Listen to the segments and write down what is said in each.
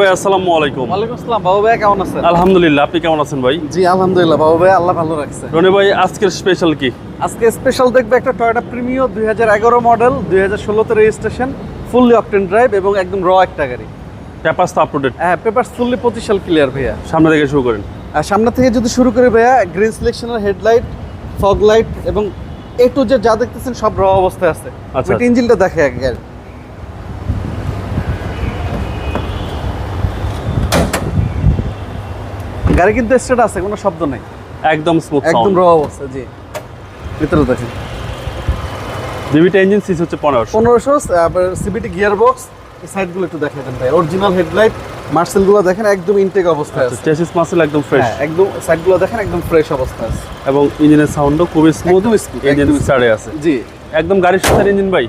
ভাই আসসালামু আলাইকুম। ওয়ালাইকুম আসসালাম। বাবু ভাই কেমন আছেন? আলহামদুলিল্লাহ আপনি কেমন আছেন ভাই? জি আলহামদুলিল্লাহ। বাবু ভাই আল্লাহ ভালো রাখছে। রনি ভাই আজকের স্পেশাল কি? আজকে স্পেশাল দেখবে একটা টয়োটা প্রিমিও দুই মডেল দুই হাজার ষোলোতে রেজিস্ট্রেশন ফুললি অকটেন ড্রাইভ এবং একদম র একটা গাড়ি। তো হ্যাঁ ফুললি পঁচিশ সাল ক্লিয়ার ভাইয়া। সামনে থেকে শুরু করেন। আর সামনে থেকে যদি শুরু করি ভাইয়া গ্রিন সিলেকশনের হেডলাইট ফগ লাইট এবং এ টু যে যা দেখতেছেন সব র অবস্থায় আছে। আচ্ছা। ইঞ্জিনটা দেখে আগে। গাড়ি গাড়ি কিন্তু স্টেট আছে কোনো শব্দ নেই। একদম স্মুথ একদম র অবস্থা জি। ভিতরে দেখেন। ডিভিটা ইঞ্জিন সিস হচ্ছে পনেরোশো। পনেরোশো সিবিটি গিয়ার বক্স সাইডগুলো একটু দেখে দেন ভাই। অরিজিনাল হেডলাইট মার্সেলগুলো দেখেন একদম ইনটেক অবস্থায় আছে। চেসিস মার্সেল একদম ফ্রেশ হ্যাঁ একদম সাইডগুলো দেখেন একদম ফ্রেশ অবস্থায় আছে। এবং ইঞ্জিনের সাউন্ডও খুবই স্মুথ smooth, ইঞ্জিন স্টার্টে আছে। জি। একদম গাড়ির সাথে ইঞ্জিন ভাই।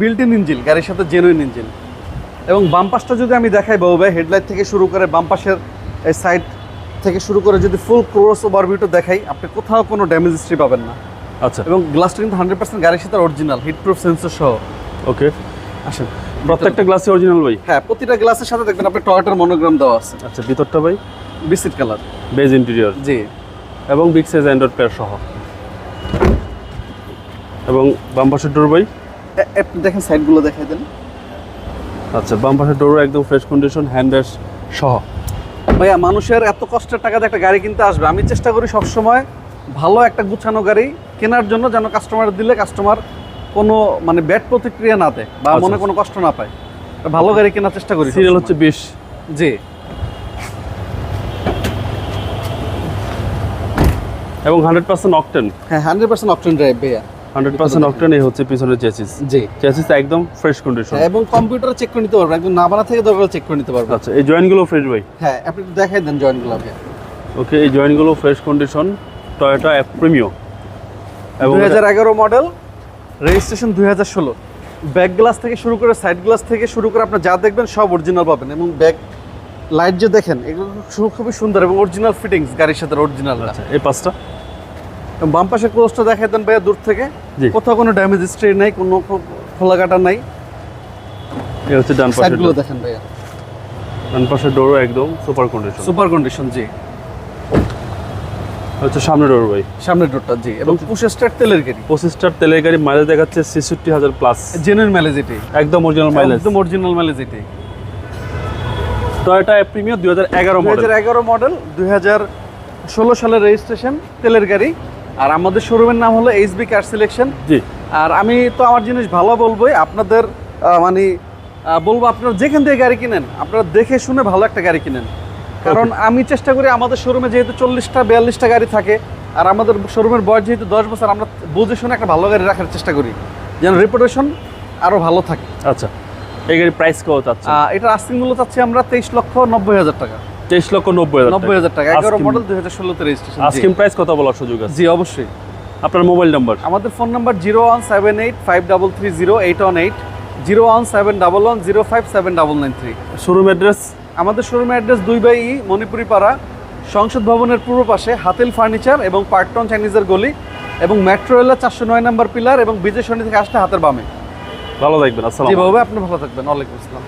বিল্ট ইন ইঞ্জিন গাড়ির সাথে জেনুইন ইঞ্জিন এবং বাম পাশটা যদি আমি দেখাই বাবু ভাই হেডলাইট থেকে শুরু করে বাম পাশের এই সাইড থেকে শুরু করে যদি ফুল ক্রস ওভারভিউটা দেখাই আপনি কোথাও কোনো ড্যামেজ হিস্ট্রি পাবেন না। আচ্ছা। এবং গ্লাসটা কিন্তু হান্ড্রেড পার্সেন্ট গাড়ির সাথে অরিজিনাল হিট প্রুফ সেন্সর সহ। ওকে আসেন। প্রত্যেকটা গ্লাসে অরিজিনাল ভাই? হ্যাঁ প্রতিটা গ্লাসের সাথে দেখবেন আপনি টয়টার মনোগ্রাম দেওয়া আছে। আচ্ছা ভিতরটা ভাই? বিস্কিট কালার বেজ ইন্টেরিয়র জি। এবং বিগ সাইজ অ্যান্ড্রয়েড পেয়ার সহ। এবং বাম পাশের ডোর ভাই? আপনি দেখেন সাইডগুলো দেখাই দেন। আচ্ছা বাম পাশের ডোরও একদম ফ্রেশ কন্ডিশন হ্যান্ড সহ। ভাইয়া মানুষের এত কষ্টের টাকা দিয়ে একটা গাড়ি কিনতে আসবে। আমি চেষ্টা করি সবসময় ভালো একটা গুছানো গাড়ি কেনার জন্য যেন কাস্টমার দিলে কাস্টমার কোনো মানে ব্যাড প্রতিক্রিয়া না দেয় বা আচ্ছা, মনে আচ্ছা। কোনো কষ্ট না পায়। একটা ভালো গাড়ি কেনার চেষ্টা করি সিরিয়াল হচ্ছে বিশ। জি। এবং হান্ড্রেড পার্সেন্ট অকটেন হ্যাঁ হান্ড্রেড পার্সেন্ট অপশন ড্রাইভ ভাইয়া। হান্ড্রেড পার্সেন্ট অকটেন এই হচ্ছে পিছনের চেসিস জি। চেসিস একদম ফ্রেশ কন্ডিশন হ্যাঁ, এবং কম্পিউটারে চেক করে নিতে পারবেন একদম না বানা থেকে দরকার চেক করে নিতে পারবেন আচ্ছা এই জয়েন্টগুলো ফ্রেশ ভাই? হ্যাঁ আপনি একটু দেখাই দেন জয়েন্টগুলো ভাইয়া ওকে এই জয়েন্টগুলো ফ্রেশ কন্ডিশন টয়োটা অ্যাপ প্রিমিও এবং দুই হাজার এগারো মডেল রেজিস্ট্রেশন দুই হাজার ষোলো। ব্যাক গ্লাস থেকে শুরু করে সাইড গ্লাস থেকে শুরু করে আপনার যা দেখবেন সব অরিজিনাল পাবেন। এবং ব্যাক লাইট যে দেখেন এগুলো খুবই সুন্দর এবং অরিজিনাল ফিটিংস গাড়ির সাথে অরিজিনাল আচ্ছা এই পাঁচটা? বাম পাশে ক্লোজটা দেখাই দেন ভাইয়া দূর থেকে। কোথাও কোনো ড্যামেজ স্ট্রে নাই কোনো খোলা কাটা নাই। হচ্ছে ডান পাশের সাইডগুলো দেখেন ভাইয়া। ডান পাশের ডোরও একদম সুপার কন্ডিশন সুপার কন্ডিশন জি। হচ্ছে সামনে ডোর ভাই। ডোরটা জি। এবং পুশ তেলের গাড়ি। পঁচিশটার তেলের গাড়ি মাইলেজ দেখাচ্ছে ছেষট্টি হাজার প্লাস জেনুইন মাইলেজ এটি একদম অরিজিনাল মাইলেজ একদম অরিজিনাল মাইলেজ এটি টয়োটা অ্যাপ দুই হাজার এগারো দুই হাজার এগারো মডেল দুই হাজার ষোলো সালের রেজিস্ট্রেশন তেলের গাড়ি। আর আমাদের শোরুমের নাম হলো এইচবি কার সিলেকশন জি। আর আমি তো আমার জিনিস ভালো বলবোই আপনাদের মানে বলব আপনারা যেখান থেকে গাড়ি কিনেন আপনারা দেখে শুনে ভালো একটা গাড়ি কিনেন। কারণ আমি চেষ্টা করি আমাদের শোরুমে যেহেতু চল্লিশটা বিয়াল্লিশটা গাড়ি থাকে আর আমাদের শোরুমের বয়স যেহেতু দশ বছর আমরা বুঝে শুনে একটা ভালো গাড়ি রাখার চেষ্টা করি। যেন রেপুটেশন আরও ভালো থাকে। আচ্ছা এই গাড়ির প্রাইস কত চাচ্ছে এটা আস্তিং মূল্য চাচ্ছি আমরা তেইশ লক্ষ নব্বই হাজার টাকা। তেইশ লক্ষ নব্বই হাজার নব্বই হাজার টাকা। এগারো মডেল দুই হাজার ষোলোতে রেজিস্ট্রেশন প্রাইস কত বলার সুযোগ আছে? জি অবশ্যই। আপনার মোবাইল নাম্বার আমাদের phone number zero one seven eight five double three zero eight one eight zero one seven double one zero five seven double nine three showroom address আমাদের শোরুমের অ্যাড্রেস দুই বাই ই মণিপুরি পাড়া সংসদ ভবনের পূর্ব পাশে Hatil furniture এবং পার্টন চাইনিজের গলি এবং মেট্রো রেলের চারশো নয় নম্বর পিলার এবং বিজয় সন্ধি থেকে আসতে হাতের বামে। ভালো থাকবেন আসসালাম যেভাবে আপনি ভালো থাকবেন। ওয়ালাইকুম আসসালাম।